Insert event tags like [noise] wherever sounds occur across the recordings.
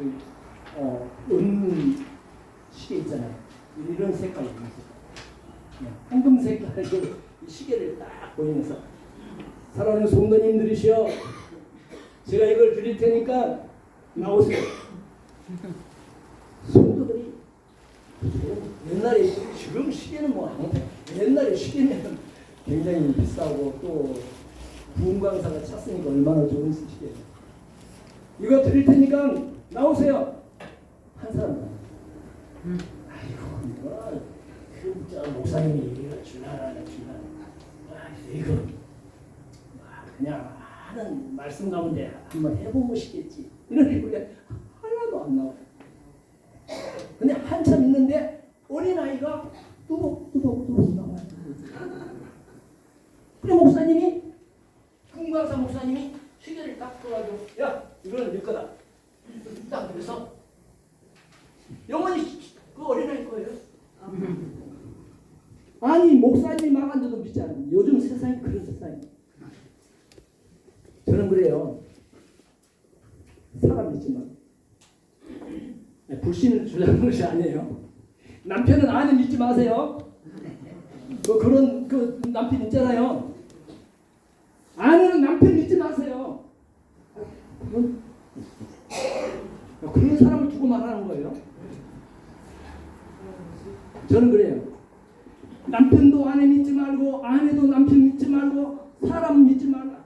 그, 어, 은는 시계 있잖아요. 이런 색깔이 있는 색깔. 네, 황금 색깔의 그 시계를 딱 보이면서 사랑하는 성도님들이시여 제가 이걸 드릴 테니까 나오세요. 성도들이 옛날에 지금 시계는 뭐 아닌데 옛날에 시계는 굉장히 비싸고 또 부흥강사가 찼으니까 얼마나 좋은 시계예요. 이거 드릴 테니까 나오세요. 한 사람. 아이고 이거 진짜 목사님이 이거 줄라라 줄라. 아 이거 아, 그냥 하는 말씀 가운데 한번 해보고 싶겠지. 이런 얘기가 하나도 안 나와요. 근데 한참 있는데 어린 아이가 뚜벅 뚜벅 뚜벅 나와요. 그래 목사님이 금강사 목사님이 시계를 딱 떠가지고 야 이거는 네 거다. 딱 그래서 영원히 그 어린아이 거예요. [laughs] 아니 목사님 말한데도 믿지 않아요. 요즘 세상이 그런 세상이에요. 저는 그래요. 사람 믿지만 네, 불신을 주려는 것이 아니에요. 남편은 아내 믿지 마세요. 뭐 그런 그 남편 있잖아요. 아내는 남편 믿지 마세요. 그건 그런 사람을 두고 말하는 거예요. 저는 그래요. 남편도 아내 믿지 말고 아내도 남편 믿지 말고 사람 믿지 말라.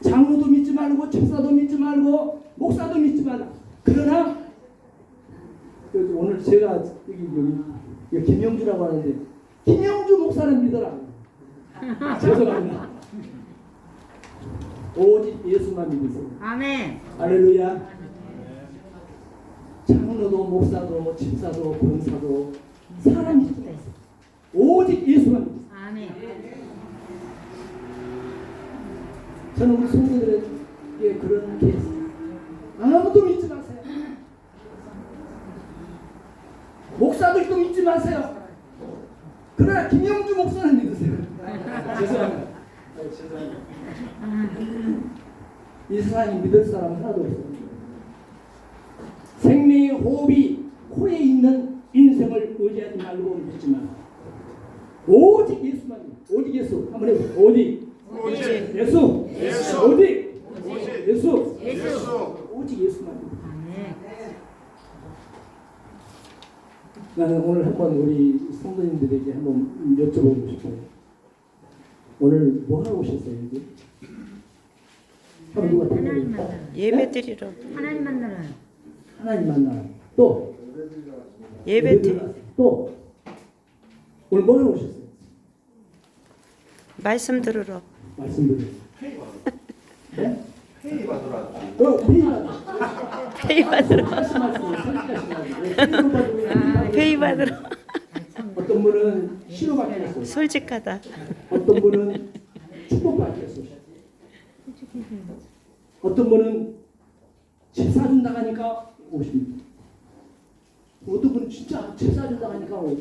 장로도 믿지 말고 집사도 믿지 말고 목사도 믿지 말라. 그러나 그 오늘 제가 여기 여기, 여기 김영주라고 하는데 김영주 목사는 믿어라. [laughs] 죄송합니다. 오직 예수만 믿으세요. 아멘. 할렐루야. 장로도 목사도 집사도 권사도 사람이. 오직 예수만 믿으세요. 아멘. 저는 우리 성도들에게 그런 케이스 아무도 믿지 마세요. 목사들도 믿지 마세요. 그러나 김영주 목사는 믿으세요. 죄송합니다. 아, 죄송합니다. 이 세상에 믿을 사람 하나도 없어요. 생명의 호흡이 코에 있는 인생을 의지하지 말고 믿지 마. 오직 예수만 믿어. 오직 예수. 한번 해보세요. 오직 오직 예수. 예수. 오직 오직 예수. 예수 오직 예수만 믿어. 아멘. 나는 오늘 한번 우리 성도님들에게 한번 여쭤보고 싶어요. 오늘 뭐 하러 오셨어요, 여기? 누가 하나님 대답해 만나러. 예배 드리러 하나님 만나러. 하나님 만나. 또 예배 드리 또 오늘 뭐 하러 오셨어요? 말씀 들으러 말씀드려요. 네? 회의 받으러 왔지 어, 회의 받으러. [laughs] 회의 받으러 다시 말씀을 선택하신 거예요. 회의 받으러 어떤 분은 치료받겠어요. 솔직하다 어떤 분은 축복받겠어요. 어떤 분은 집 사준다 하니까 오십니다. 어떤 분은 진짜 집 사준다 하니까 오.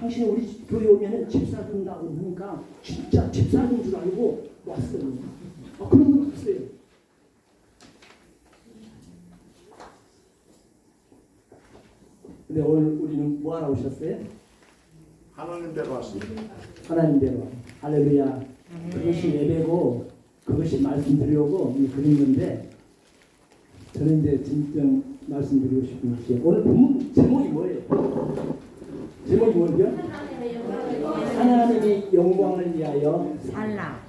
당신이 우리 집 교회 오면은 집 사준다고 하니까 진짜 집 사준 줄 알고 왔어요. 아, 그런 분 있어요. 근데 오늘 우리는 뭐 하러 오셨어요? 하나님 뵈러 왔습니다 하나님 대로 할렐루야 그것이 예배고 그것이 말씀드리려고 이 그린 건데 저는 이제 진정 말씀드리고 싶은 것이 오늘 본문 제목이 뭐예요? 제목이 뭐죠? 하나님이 영광을 위하여 살라.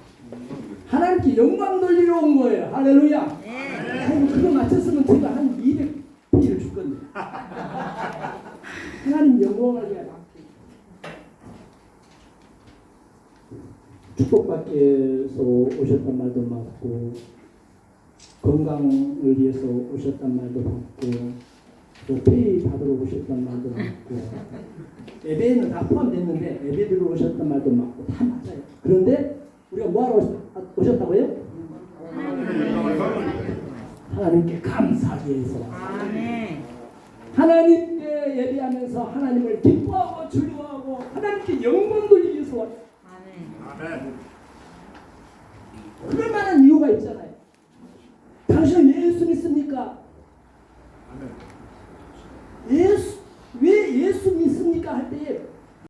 하나님께 영광 돌리러 온 거예요 할렐루야 네. 그거 맞췄으면 제가 한 200피를 줄 건데 하나님 영광을 위하여 축복받기 위해서 오셨단 말도 맞고 건강을 위해서 오셨단 말도 맞고 또 페이 받으러 오셨단 말도 맞고 예배에는 다 포함됐는데 예배 들어 오셨단 말도 맞고 다 맞아요 그런데 우리가 뭐하러 오셨- 오셨다고요? 하나님께 감사하기 위해서 아멘. 하나님 께 예배하면서 하나님을 기뻐하고 즐거워하고 하나님께 영광 돌리기 위해서 왔어요 아멘. 아멘 그럴 만한